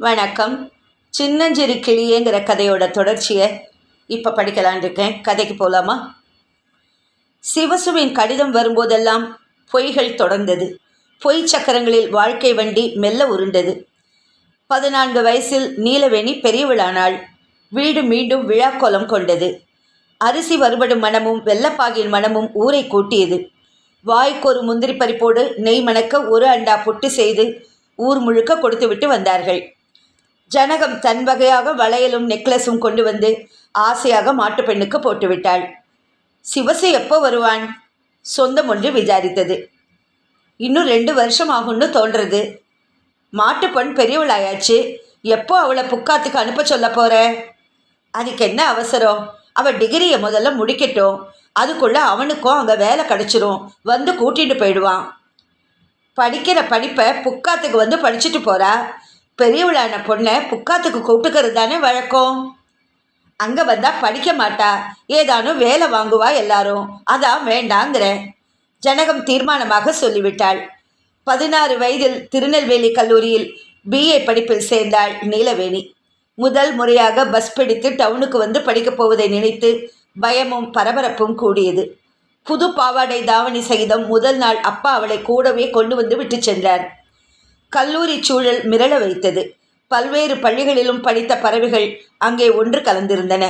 வணக்கம். சின்னஞ்சிறு கிளியேங்கிற கதையோட தொடர்ச்சியை இப்போ படிக்கலான் இருக்கேன். கதைக்கு போகலாமா சிவசுவின் கடிதம் வரும்போதெல்லாம் பொய்கள் தொடர்ந்தது. பொய் சக்கரங்களில் வாழ்க்கை வண்டி மெல்ல உருண்டது. பதினான்கு வயசில் நீலவேணி பெரியவளானாள். வீடு மீண்டும் விழாக்கோலம் கொண்டது. அரிசி வருபடும் மனமும் வெள்ளப்பாகின் மனமும் ஊரை கூட்டியது. வாய்க்கொரு முந்திரி பறிப்போடு நெய் மணக்க ஒரு அண்டா புட்டு செய்து ஊர் முழுக்க கொடுத்துவிட்டு வந்தார்கள். ஜனகம் தன் வகையாக வளையலும் நெக்லஸும் கொண்டு வந்து ஆசையாக மாட்டுப் பெண்ணுக்கு போட்டுவிட்டாள். சிவசு எப்போ வருவான்? சொந்தம் ஒன்று விசாரித்தது. இன்னும் ரெண்டு வருஷம் ஆகும்னு தோன்றது மாட்டுப்பெண் பெரியவளாயாச்சு. எப்போ அவளை புக்காத்துக்கு அனுப்ப சொல்ல போற? அதுக்கு என்ன அவசரம்? அவள் டிகிரியை முதல்ல முடிக்கட்டும். அதுக்குள்ளே அவனுக்கும் அங்கே வேலை கிடச்சிரும். வந்து கூட்டிகிட்டு போயிடுவான். படிக்கிற படிப்பை புக்காத்துக்கு வந்து படிச்சுட்டு போகிறா பெரியவளான பொண்ணை புக்காத்துக்கு கூப்பிட்டுக்கிறது தானே வழக்கம். அங்கே வந்தால் படிக்க மாட்டா. ஏதானும் வேலை வாங்குவா எல்லாரும். அதான் வேண்டாங்கிற. ஜனகம் தீர்மானமாக சொல்லிவிட்டாள். பதினாறு வயதில் திருநெல்வேலி கல்லூரியில் பிஏ படிப்பில் சேர்ந்தாள் நீலவேணி. முதல் முறையாக பஸ் பிடித்து டவுனுக்கு வந்து படிக்கப் போவதை நினைத்து பயமும் பரபரப்பும் கூடியது. புது பாவாடை தாவணி சகிதம் முதல் நாள் அப்பா அவளை கூடவே கொண்டு வந்து விட்டு சென்றார். கல்லூரி சூழல் மிரள வைத்தது. பல்வேறு பள்ளிகளிலும் படித்த பறவைகள் அங்கே ஒன்று கலந்திருந்தன.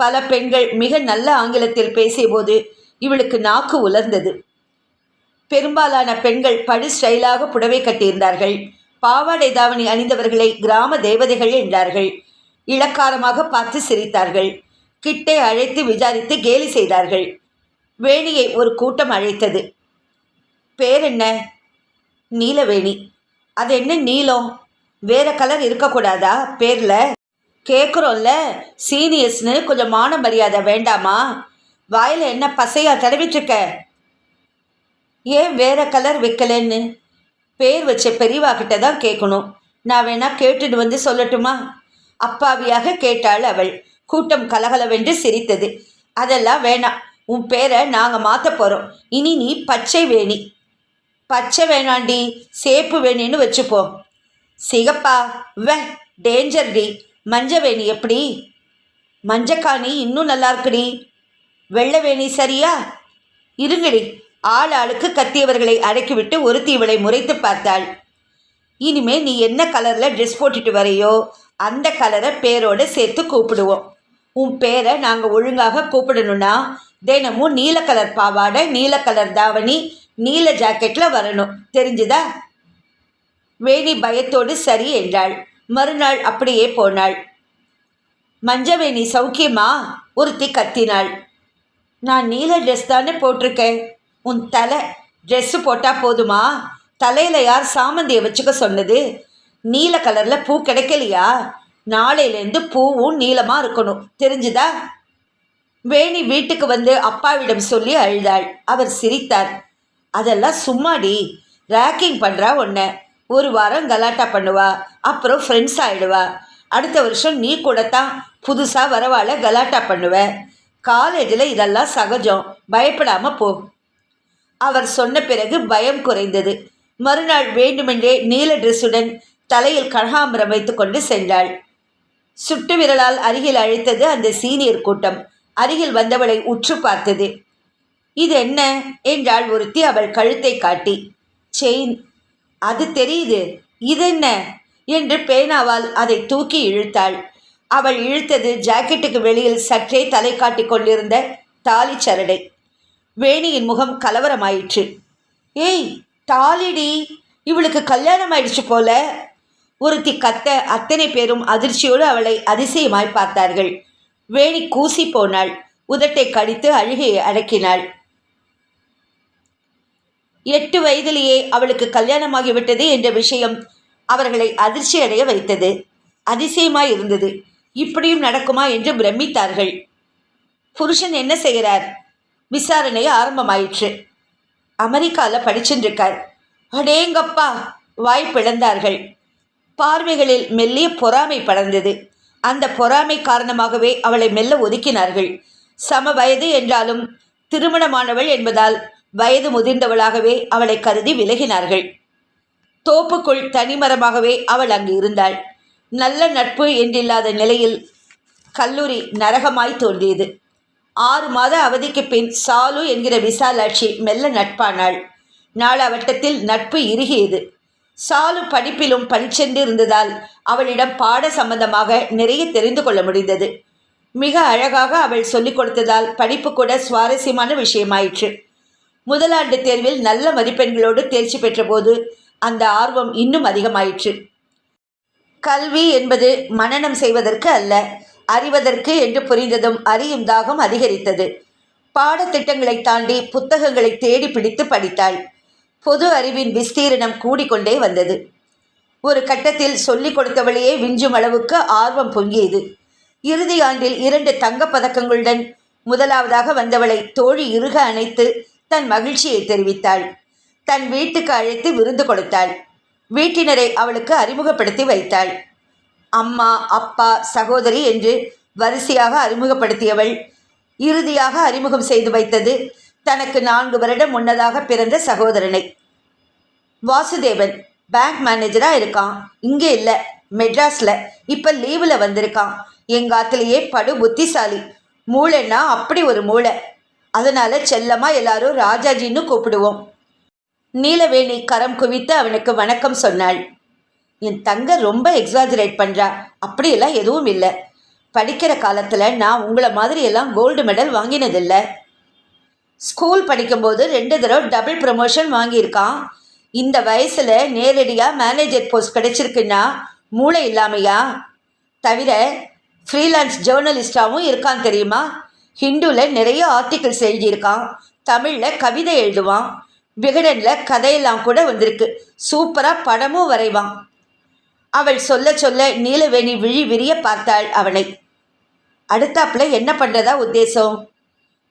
பல பெண்கள் மிக நல்ல ஆங்கிலத்தில் பேசியபோது இவளுக்கு நாக்கு உலர்ந்தது. பெரும்பாலான பெண்கள் படு ஸ்டைலாக புடவை கட்டியிருந்தார்கள். பாவாடை தாவணி அணிந்தவர்களை கிராம தேவதைகள் என்றார்கள். இளக்காரமாக பார்த்து சிரித்தார்கள். கிட்டே அழைத்து விசாரித்து கேலி செய்தார்கள். வேணியை ஒரு கூட்டம் அழைத்தது. பேர் என்ன? நீலவேணி. அது என்ன நீலம் வேற கலர் இருக்கக்கூடாதா? பேரில்? கேட்குறோம்ல சீனியர்ஸ்னு கொஞ்சம் மான மரியாதை வேண்டாமா? வாயில் என்ன பசையா தடவிட்டுருக்க? ஏன் வேற கலர் வைக்கலன்னு? பேர் வச்ச பெரியவா கிட்ட தான் கேட்கணும் நான் வேணா கேட்டுட்டு வந்து சொல்லட்டுமா? அப்பாவியாக கேட்டாள் அவள். கூட்டம் கலகலவென்று சிரித்தது. அதெல்லாம் வேணாம். உன் பேரை நாங்கள் மாற்ற போகிறோம் இனி நீ பச்சை வேணி. பச்சை வேணாண்டி சேப்பு வேணின்னு வச்சுப்போம் சிகப்பா வே டேஞ்சர் டி. மஞ்ச வேணி எப்படி? மஞ்சக்காணி இன்னும் நல்லா இருக்குடி வெள்ளை வேணி சரியா? இருங்கடி. ஆள் ஆளுக்கு கத்தியவர்களை அடக்கிவிட்டு ஒருத்தி இவளை முறைத்து பார்த்தாள். இனிமே நீ என்ன கலரில் ட்ரெஸ் போட்டுட்டு வரையோ அந்த கலரை பேரோடு சேர்த்து கூப்பிடுவோம். உன் பேரை நாங்கள் ஒழுங்காக கூப்பிடணும்னா தினமும் நீல கலர் பாவாடை நீல கலர் தாவணி நீல ஜாக்கெட்டில் வரணும். தெரிஞ்சுதா? வேணி பயத்தோடு சரி என்றாள். மறுநாள் அப்படியே போனாள். மஞ்சவேணி சௌக்கியமா? ஒருத்தி கத்தினாள். நான் நீல ட்ரெஸ் தானே போட்டிருக்கேன். உன் தலை ட்ரெஸ்ஸு போட்டால் போதுமா? தலையில் யார் சாமந்தியை வச்சுக்க சொன்னது? நீல கலரில் பூ கிடைக்கலையா? நாளையிலேருந்து பூவும் நீளமாக இருக்கணும். தெரிஞ்சுதா? வேணி வீட்டுக்கு வந்து அப்பாவிடம் சொல்லி அழுதாள். அவர் சிரித்தார். அதெல்லாம் சும்மாடி ரேக்கிங் பண்ணுறா உன்னை. ஒரு வாரம் கலாட்டா பண்ணுவா அப்புறம் ஃப்ரெண்ட்ஸ் ஆகிடுவா அடுத்த வருஷம் நீ கூட தான் புதுசாக வரவாழ கலாட்டா பண்ணுவ. காலேஜில் இதெல்லாம் சகஜம். பயப்படாமல் போ. அவர் சொன்ன பிறகு பயம் குறைந்தது. மறுநாள் வேண்டுமென்றே நீல ட்ரெஸ்ஸுடன் தலையில் கனகாம்பரம் வைத்துக்கொண்டு சென்றாள். சுட்டு விரலால் அருகில் அழைத்தது அந்த சீனியர் கூட்டம். அருகில் வந்தவளை உற்று பார்த்தது. இது என்ன என்றாள் ஒருத்தி அவள் கழுத்தை காட்டி. செயின். அது தெரியுது. இதென்ன? என்று பேனாவால் அதை தூக்கி இழுத்தாள். அவள் இழுத்தது ஜாக்கெட்டுக்கு வெளியில் சற்றே தலை காட்டி கொண்டிருந்த தாலி சரடை. வேணியின் முகம் கலவரமாயிற்று. ஏய் தாலிடி! இவளுக்கு கல்யாணம் ஆயிடுச்சு போல. ஒருத்தி கத்த அத்தனை பேரும் அதிர்ச்சியோடு அவளை அதிசயமாய் பார்த்தார்கள். வேணி கூசி போனாள். உதட்டை கடித்து அழுகையை அடக்கினாள். எட்டு வயதிலேயே அவளுக்கு கல்யாணமாகிவிட்டது என்ற விஷயம் அவர்களை அதிர்ச்சி அடைய வைத்தது. அதிசயமாய் இருந்தது. இப்படியும் நடக்குமா என்று பிரமித்தார்கள். புருஷன் என்ன செய்கிறார்? விசாரணை ஆரம்பமாயிற்று. அமெரிக்காவில் படிச்சுருக்கார் அடேங்கப்பா! வாய் பிளந்தார்கள். பார்வைகளில் மெல்லிய பொறாமை படர்ந்தது. அந்த பொறாமை காரணமாகவே அவளை மெல்ல ஒதுக்கினார்கள். சம வயது என்றாலும் திருமணமானவள் என்பதால் வயது முதிர்ந்தவளாகவே அவளை கருதி விலகினார்கள். தோப்புக்குள் தனிமரமாகவே அவள் அங்கு இருந்தாள். நல்ல நட்பு என்றில்லாத நிலையில் கல்லூரி நரகமாய் தோன்றியது. ஆறு மாத அவதிக்கு பின் சாலு என்கிற விசாலாட்சி மெல்ல நட்பானாள். நாளாவட்டத்தில் நட்பு இறுகியது. சாலு படிப்பிலும் பளிச்சென்று இருந்ததால் அவளிடம் பாட சம்பந்தமாக நிறைய தெரிந்து கொள்ள முடிந்தது. மிக அழகாக அவள் சொல்லிக் கொடுத்ததால் படிப்பு கூட சுவாரஸ்யமான விஷயமாயிற்று. முதலாண்டு தேர்வில் நல்ல மதிப்பெண்களோடு தேர்ச்சி பெற்றபோது அந்த ஆர்வம் இன்னும் அதிகமாயிற்று. கல்வி என்பது மனநம் செய்வதற்கு அல்ல அறிவதற்கு என்று புரிந்ததும் அறியும் தாகம் அதிகரித்தது. பாடத்திட்டங்களை தாண்டி புத்தகங்களை தேடி பிடித்து படித்தாள். பொது அறிவின் விஸ்தீரணம் கூடிக்கொண்டே வந்தது. ஒரு கட்டத்தில் சொல்லிக் கொடுத்தவளையே விஞ்சும் அளவுக்கு ஆர்வம் பொங்கியது. இறுதி ஆண்டில் இரண்டு தங்கப் பதக்கங்களுடன் முதலாவதாக வந்தவளை தோழி இறுக அணைத்து தன் மகிழ்ச்சியை தெரிவித்தாள். தன் வீட்டுக்கு அழைத்து விருந்து கொடுத்தாள். வீட்டினரை அவளுக்கு அறிமுகப்படுத்தி வைத்தாள். அம்மா அப்பா சகோதரி என்று வரிசையாக அறிமுகப்படுத்தியவள் இறுதியாக அறிமுகம் செய்து வைத்தது தனக்கு நான்கு வருடம் முன்னதாக பிறந்த சகோதரனை. வாசுதேவன் பேங்க் மேனேஜராக இருக்கான். இங்கே இல்லை மெட்ராஸில். இப்போ லீவில் வந்திருக்கான். எங்காத்துலேயே படு புத்திசாலி மூளைன்னா அப்படி ஒரு மூளை. அதனால் செல்லமாக எல்லாரும் ராஜாஜின்னு கூப்பிடுவோம். நீலவேணி கரம் குவித்து அவனுக்கு வணக்கம் சொன்னாள். என் தங்க ரொம்ப எக்ஸாஜரேட் பண்ணுறா அப்படியெல்லாம் எதுவும் இல்லை. படிக்கிற காலத்தில் நான் உங்களை மாதிரியெல்லாம் கோல்டு மெடல் வாங்கினதில்லை. ஸ்கூல் படிக்கும்போது ரெண்டு தடவை டபுள் ப்ரமோஷன் வாங்கியிருக்கான். இந்த வயசில் நேரடியாக மேனேஜர் போஸ்ட் கிடைச்சிருக்குன்னா மூளை இல்லாமையா? தவிர ஃப்ரீலான்ஸ் ஜேர்னலிஸ்டாகவும் இருக்கான் தெரியுமா? ஹிந்துவில் நிறைய ஆர்டிகிள்ஸ் எழுதியிருக்கான் தமிழில் கவிதை எழுதுவான். விகடனில் கதையெல்லாம் கூட வந்திருக்கு. சூப்பராக படமும் வரைவான். அவள் சொல்ல சொல்ல நீலவேணி விழி விரிய பார்த்தாள் அவனை அடுத்தாப்புல என்ன பண்ணுறதா உத்தேசம்?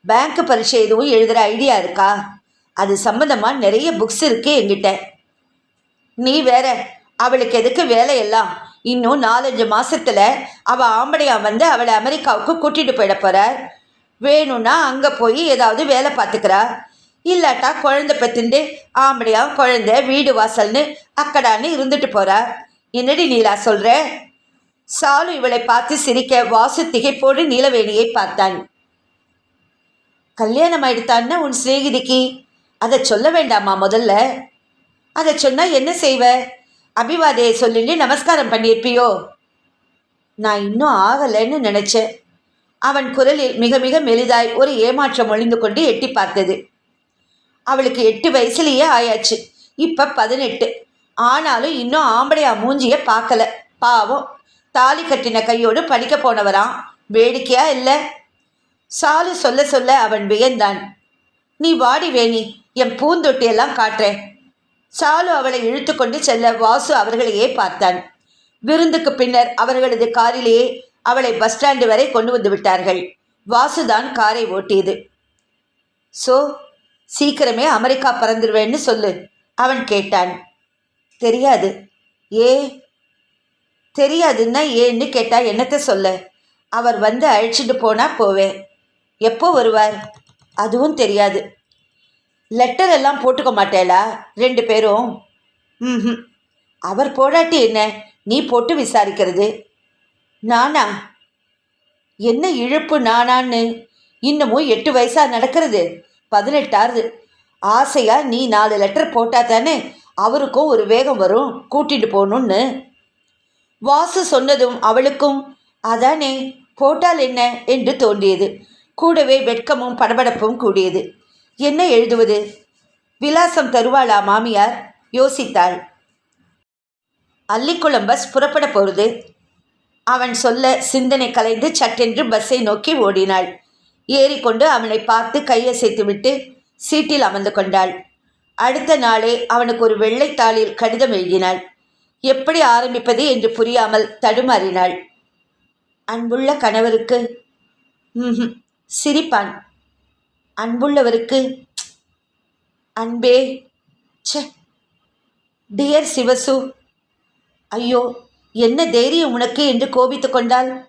பேங்க் பரீட்சை எதுவும் எழுதுகிற ஐடியா இருக்கா? அது சம்மந்தமாக நிறைய புக்ஸ் இருக்கு என்கிட்ட. நீ வேற அவளுக்கு எதுக்கு வேலையெல்லாம்? இன்னும் நாலஞ்சு மாசத்துல அவள் ஆம்படையா வந்து அவளை அமெரிக்காவுக்கு கூட்டிட்டு போயிட போறார். வேணும்னா அங்கே போய் ஏதாவது வேலை பார்த்துக்கிறா. இல்லாட்டா குழந்தை பெத்துண்டு ஆம்படியாக குழந்தை வீடு வாசல்னு அக்கடான்னு இருந்துட்டு போகிறா என்னடி நீலா சொல்கிற சாலு இவளை பார்த்து சிரிக்க வாசு திகைப்போடு நீலவேணியை பார்த்தான். கல்யாணம் ஆயிடுத்தான்னா உன் சிநேகிதிக்கு? அதை சொல்ல வேண்டாமா முதல்ல? அதை சொன்னால் என்ன செய்வ? அபிவாதையை சொல்லிட்டு நமஸ்காரம் பண்ணியிருப்பியோ? நான் இன்னும் ஆகலைன்னு நினச்சேன். அவன் குரலில் மிக மிக மெலிதாய் ஒரு ஏமாற்றம் ஒளிந்து கொண்டு எட்டி பார்த்தது. அவளுக்கு எட்டு வயசுலேயே ஆயாச்சு. இப்போ பதினெட்டு. ஆனாலும் இன்னும் ஆம்படையா மூஞ்சிய பார்க்கல. பாவம். தாலி கட்டின கையோடு படிக்க போனவரான் வேடிக்கையா இல்லை? சாலு சொல்ல சொல்ல அவன் வியந்தான். நீ வாடி வேணி. என் பூந்தொட்டியெல்லாம் காட்டுறேன் சாலு அவளை இழுத்து கொண்டு செல்ல வாசு அவர்களையே பார்த்தான். விருந்துக்கு பின்னர் அவர்களது காரிலேயே அவளை பஸ் ஸ்டாண்டு வரை கொண்டு வந்து விட்டார்கள். வாசுதான் காரை ஓட்டியது. சோ சீக்கிரமே அமெரிக்கா பறந்துடுவேன்னு சொல்லு அவன் கேட்டான். தெரியாது. ஏ? தெரியாதுன்னா ஏன்னு கேட்டா என்னத்தை சொல்ல? அவர் வந்து அழைச்சிட்டு போனா போவேன் எப்போ வருவார்? அதுவும் தெரியாது. லெட்டர் எல்லாம் போட்டுக்க மாட்டேளா ரெண்டு பேரும்? ம் அவர் போடாட்டி என்ன? நீ போட்டு விசாரிக்கிறது. நானா? என்ன இழுப்பு நானான்னு? இன்னமும் எட்டு வயசாக நடக்கிறது. பதினெட்டாவது. ஆசையா நீ நாலு லெட்டர் போட்டா தானே அவருக்கும் ஒரு வேகம் வரும். கூட்டிட்டு போகணும்னு. வாசு சொன்னதும் அவளுக்கும் அதானே போட்டால் என்ன? என்று தோன்றியது. கூடவே வெட்கமும் படபடப்பும் கூடியது. என்ன எழுதுவது? விலாசம் தருவாளா மாமியார்? யோசித்தாள். அல்லிக்குளம் பஸ் புறப்பட போகிறது அவன் சொல்ல சிந்தனை கலைந்து சட்டென்று பஸ்ஸை நோக்கி ஓடினாள். ஏறிக்கொண்டு அவனை பார்த்து கையசைத்துவிட்டு சீட்டில் அமர்ந்து கொண்டாள். அடுத்த நாளே அவனுக்கு ஒரு வெள்ளைத்தாளில் கடிதம் எழுதினாள். எப்படி ஆரம்பிப்பது என்று புரியாமல் தடுமாறினாள். அன்புள்ள கணவருக்கு? ம்ஹும், சிரிப்பான். அன்புள்ளவருக்கு? அன்பே. ச டியர் சிவசு. ஐயோ. என்ன தைரியம் உனக்கு என்று கோபித்து கொண்டாள்.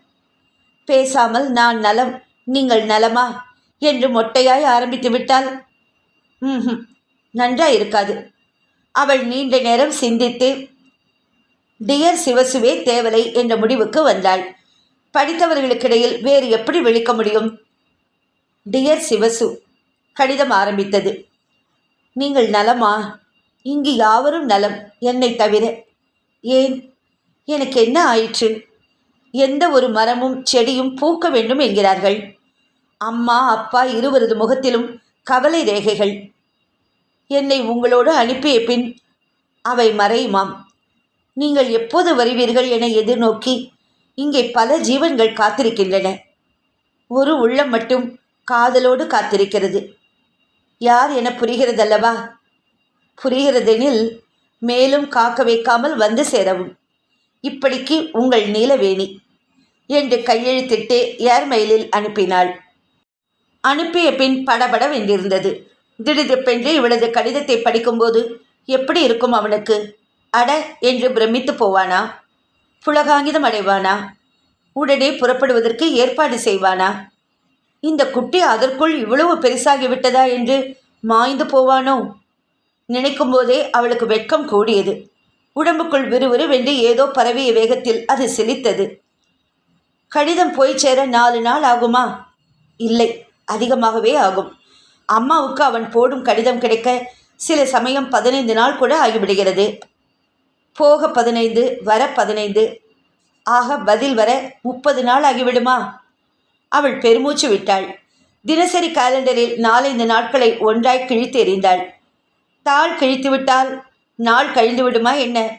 பேசாமல் நான் நலம் நீங்கள் நலமா? என்று மொட்டையாய் ஆரம்பித்து விட்டாள். ம் நன்றாய் இருக்காது. அவள் நீண்ட நேரம் சிந்தித்து டியர் சிவசுவே தேவலை என்ற முடிவுக்கு வந்தாள். படித்தவர்களுக்கிடையில் வேறு எப்படி விழிக்க முடியும்? டியர் சிவசு கடிதம் ஆரம்பித்தது. நீங்கள் நலமா? இங்கு யாவரும் நலம் என்னை தவிர ஏன் எனக்கு என்ன ஆயிற்று? எந்த ஒரு மரமும் செடியும் பூக்க வேண்டும் என்கிறார்கள். அம்மா அப்பா இருவரது முகத்திலும் கவலை ரேகைகள். என்னை உங்களோடு அனுப்பிய பின் அவை மறையுமாம். நீங்கள் எப்போது வருவீர்கள் என எதிர்நோக்கி இங்கே பல ஜீவன்கள் காத்திருக்கின்றன. ஒரு உள்ளம் மட்டும் காதலோடு காத்திருக்கிறது. யார் என புரிகிறதல்லவா? புரிகிறதெனில் மேலும் காக்க வைக்காமல் வந்து சேரவும். இப்படிக்கு உங்கள் நீலவேணி என்று கையெழுத்திட்டு ஏர்மெயிலில் அனுப்பினாள். அனுப்பிய பின் படபடவென்றிருந்தது திடுதிப்பென்று இவளது கடிதத்தை படிக்கும்போது எப்படி இருக்கும் அவனுக்கு? அட என்று பிரமித்து போவானா? புலகாங்கிதம் அடைவானா? உடனே புறப்படுவதற்கு ஏற்பாடு செய்வானா? இந்த குட்டி அதற்குள் இவ்வளவு பெருசாகிவிட்டதா என்று மாய்ந்து போவானோ? நினைக்கும் போதே அவளுக்கு வெட்கம் கூடியது. உடம்புக்குள் விறுவிறுவென்று ஏதோ பரவிய வேகத்தில் அது சிலித்தது கடிதம் போய் சேர நாலு நாள் ஆகுமா? இல்லை அதிகமாகவே ஆகும். அம்மாவுக்கு அவன் போடும் கடிதம் கிடைக்க சில சமயம் பதினைந்து நாள் கூட ஆகிவிடுகிறது. போக பதினைந்து வர பதினைந்து ஆக பதில் வர முப்பது நாள் ஆகிவிடுமா? அவள் பெருமூச்சு விட்டாள். தினசரி காலண்டரில் நாலைந்து நாட்களை ஒன்றாய் கிழித்து எறிந்தாள் தாள் கிழித்துவிட்டால் நாள் கழிந்து விடுமா என்ன?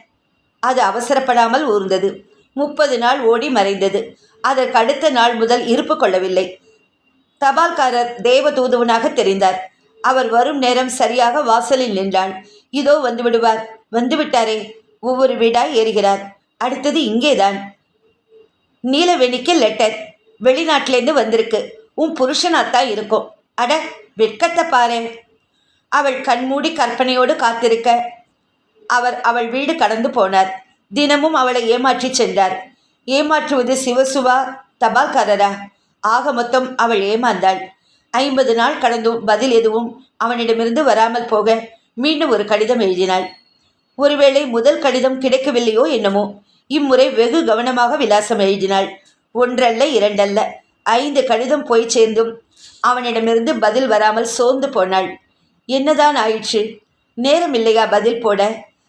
அது அவசரப்படாமல் ஊர்ந்தது. முப்பது நாள் ஓடி மறைந்தது. அதற்கு அடுத்த நாள் முதல் இருப்பு கொள்ளவில்லை. தபால்காரர் தேவதூதுவனாக தெரிந்தார். அவர் வரும் நேரம் சரியாக வாசலில் நின்றாள் இதோ வந்து விடுவார். வந்து விட்டாரே. ஒவ்வொரு வீடாய் ஏறுகிறார். அடுத்தது இங்கேதான். நீலவேணிக்கு லெட்டர். வெளிநாட்டிலேருந்து வந்திருக்கு. உன் புருஷனாத்தான் இருக்கும். அட வெட்கத்தை பாரு அவள் கண்மூடி கற்பனையோடு காத்திருக்க அவர் அவள் வீடு கடந்து போனார். தினமும் அவளை ஏமாற்றி சென்றார். ஏமாற்றுவது சிவசுவா தபால்காரரா? ஆக மொத்தம் அவள் ஏமாந்தாள். ஐம்பது நாள் கடந்தும் பதில் எதுவும் அவனிடமிருந்து வராமல் போக மீண்டும் ஒரு கடிதம் எழுதினாள். ஒருவேளை முதல் கடிதம் கிடைக்கவில்லையோ என்னமோ இம்முறை வெகு கவனமாக விலாசம் எழுதினாள். ஒன்றல்ல இரண்டல்ல ஐந்து கடிதம் போய் சேர்ந்தும் அவனிடமிருந்து பதில் வராமல் சோர்ந்து போனாள். என்னதான் ஆயிற்று? நேரம் இல்லையா பதில் போட?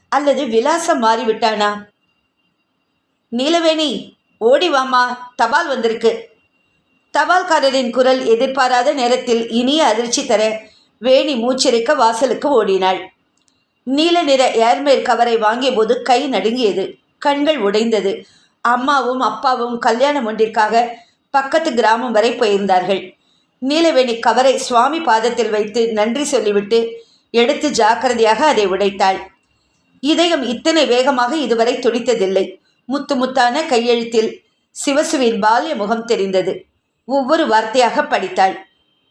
அல்லது விலாசம் மாறிவிட்டானா? நீலவேணி ஓடி வாமா தபால் வந்திருக்கு. தபால்காரரின் குரல் எதிர்பாராத நேரத்தில் இனிய அதிர்ச்சி தர வேணி மூச்சிருக்க வாசலுக்கு ஓடினாள். நீல நிற ஏர்மேல் கவரை வாங்கிய போது கை நடுங்கியது. கண்கள் உடைந்தது. அம்மாவும் அப்பாவும் கல்யாணம் ஒன்றிற்காக பக்கத்து கிராமம் வரை போயிருந்தார்கள். நீலவேணி கவரை சுவாமி பாதத்தில் வைத்து நன்றி சொல்லிவிட்டு எடுத்து ஜாக்கிரதையாக அதை உடைத்தாள். இதயம் இத்தனை வேகமாக இதுவரை துடித்ததில்லை. முத்து முத்தான கையெழுத்தில் சிவசுவின் பால்ய முகம் தெரிந்தது. ஒவ்வொரு வார்த்தையாக படித்தாள்.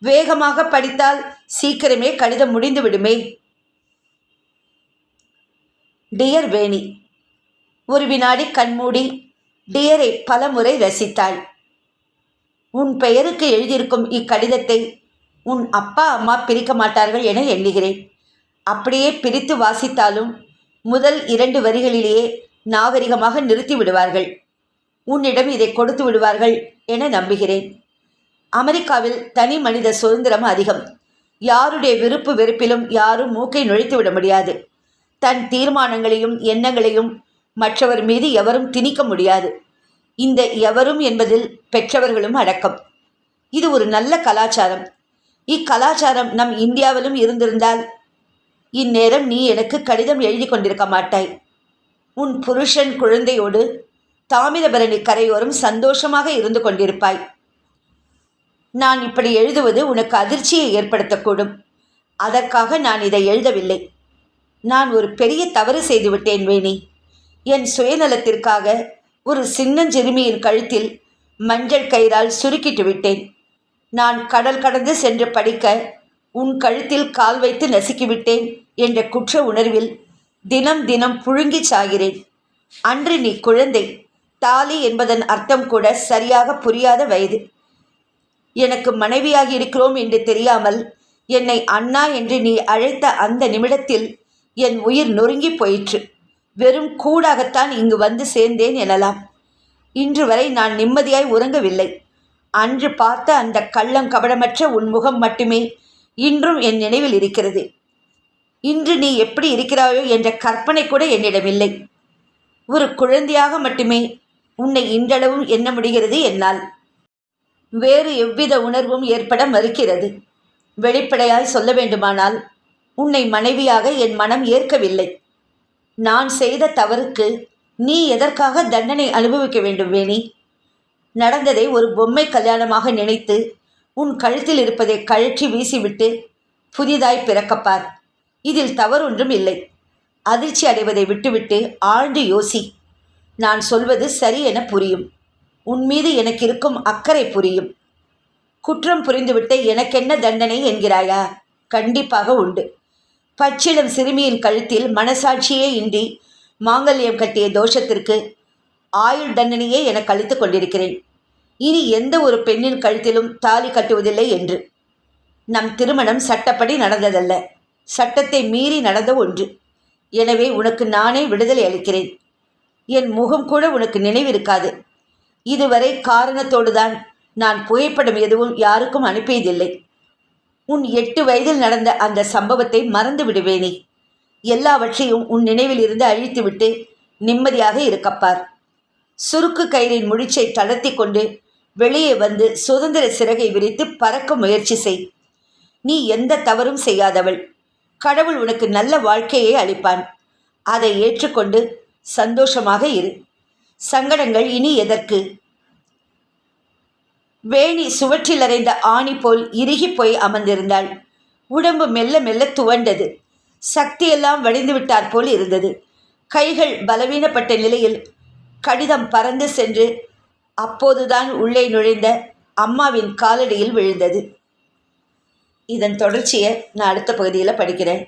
வேகமாக படித்தால் சீக்கிரமே கடிதம் முடிந்து விடுமே. டியர் வேணி ஒரு வினாடி கண்மூடி டியரை பலமுறை ரசித்தாள். உன் பெயருக்கு எழுதியிருக்கும் இக்கடிதத்தை உன் அப்பா அம்மா பிரிக்க மாட்டார்கள் என எண்ணுகிறேன். அப்படியே பிரித்து வாசித்தாலும் முதல் இரண்டு வரிகளிலேயே நாகரிகமாக நிறுத்தி விடுவார்கள் உன்னிடம் இதை கொடுத்து விடுவார்கள் என நம்புகிறேன். அமெரிக்காவில் தனி மனித சுதந்திரம் அதிகம். யாருடைய விருப்பு வெறுப்பிலும் யாரும் மூக்கை நுழைத்து விட முடியாது. தன் தீர்மானங்களையும் எண்ணங்களையும் மற்றவர் மீது எவரும் திணிக்க முடியாது. இந்த எவரும் என்பதில் பெற்றவர்களும் அடக்கம். இது ஒரு நல்ல கலாச்சாரம். இக்கலாச்சாரம் நம் இந்தியாவிலும் இருந்திருந்தால் இந்நேரம் நீ எனக்கு கடிதம் எழுதி கொண்டிருக்க மாட்டாய். உன் புருஷன் குழந்தையோடு தாமிரபரணி கரையோரம் சந்தோஷமாக இருந்து கொண்டிருப்பாய். நான் இப்படி எழுதுவது உனக்கு அதிர்ச்சியை ஏற்படுத்தக்கூடும். அதற்காக நான் இதை எழுதவில்லை. நான் ஒரு பெரிய தவறு செய்துவிட்டேன் வேணி. என் சுயநலத்திற்காக ஒரு சின்னஞ்சிறுமியின் கழுத்தில் மஞ்சள் கயிறால் சுருக்கிட்டு விட்டேன். நான் கடல் கடந்து சென்று படிக்க உன் கழுத்தில் கால் வைத்து நசுக்கிவிட்டேன் என்ற குற்ற உணர்வில் தினம் தினம் புழுங்கிச் சாகிறேன். அன்று நீ குழந்தை. தாலி என்பதன் அர்த்தம் கூட சரியாக புரியாத வயது. எனக்கு மனைவியாகி இருக்கிறோம் என்று தெரியாமல் என்னை அண்ணா என்று நீ அழைத்த அந்த நிமிடத்தில் என் உயிர் நொறுங்கி போயிற்று. வெறும் கூடாகத்தான் இங்கு வந்து சேர்ந்தேன் எனலாம். இன்று வரை நான் நிம்மதியாய் உறங்கவில்லை. அன்று பார்த்த அந்த கள்ளம் கபடமற்ற உன் முகம் மட்டுமே இன்றும் என் நினைவில் இருக்கிறது. இன்று நீ எப்படி இருக்கிறாயோ என்ற கற்பனை கூட என்னிடமில்லை ஒரு குழந்தையாக மட்டுமே உன்னை இன்றளவும் எண்ண முடிகிறது என்னால். வேறு எவ்வித உணர்வும் ஏற்பட மறுக்கிறது. வெளிப்படையாய் சொல்ல வேண்டுமானால் உன்னை மனைவியாக என் மனம் ஏற்கவில்லை. நான் செய்த தவறுக்கு நீ எதற்காக தண்டனை அனுபவிக்க வேண்டும் வேணி? நடந்ததை ஒரு பொம்மை கல்யாணமாக நினைத்து உன் கழுத்தில் இருப்பதை கழற்றி வீசிவிட்டு புதிதாய் பிறக்கப்பார் இதில் தவறொன்றும் இல்லை. அதிர்ச்சி அடைவதை விட்டுவிட்டு ஆழ்ந்து யோசி. நான் சொல்வது சரி என புரியும். உன் மீது எனக்கு இருக்கும் அக்கறை புரியும். குற்றம் புரிந்துவிட்ட எனக்கென்ன தண்டனை என்கிறாயா? கண்டிப்பாக உண்டு. பச்சிளம் சிறுமியின் கழுத்தில் மனசாட்சியே இன்றி மாங்கல்யம் கட்டிய தோஷத்திற்கு ஆயுள் தண்டனையே என கழித்து கொண்டிருக்கிறேன். இனி எந்த ஒரு பெண்ணின் கழுத்திலும் தாலி கட்டுவதில்லை என்று. நம் திருமணம் சட்டப்படி நடந்ததல்ல. சட்டத்தை மீறி நடந்த ஒன்று. எனவே உனக்கு நானே விடுதலை அளிக்கிறேன். என் முகம் கூட உனக்கு நினைவிருக்காது. இதுவரை காரணத்தோடு தான் நான் புகைப்படம் எதுவும் யாருக்கும் அனுப்பியதில்லை. உன் எட்டு வயதில் நடந்த அந்த சம்பவத்தை மறந்து விடுவேனே. எல்லாவற்றையும் உன் நினைவில் இருந்து அழித்துவிட்டு நிம்மதியாக இருக்கப்பார் சுருக்கு கயிறின் முடிச்சை தளர்த்தி கொண்டு வெளியே வந்து சுதந்திர சிறகை விரித்து பறக்க முயற்சி செய். நீ எந்த தவறும் செய்யாதவள். கடவுள் உனக்கு நல்ல வாழ்க்கையை அளிப்பான். அதை ஏற்றுக்கொண்டு சந்தோஷமாக இரு. சங்கடங்கள் இனி எதற்கு? வேணி சுவற்றில் அறைந்த ஆணி போல் இறுகி போய் அமர்ந்திருந்தாள். உடம்பு மெல்ல மெல்ல துவண்டது. சக்தியெல்லாம் வடிந்து விட்டார் போல் இருந்தது. கைகள் பலவீனப்பட்ட நிலையில் கடிதம் பறந்து சென்று அப்போதுதான் உள்ளே நுழைந்த அம்மாவின் காலடியில் விழுந்தது. இதன் தொடர்ச்சியை நான் அடுத்த பகுதியில் படிக்கிறேன்.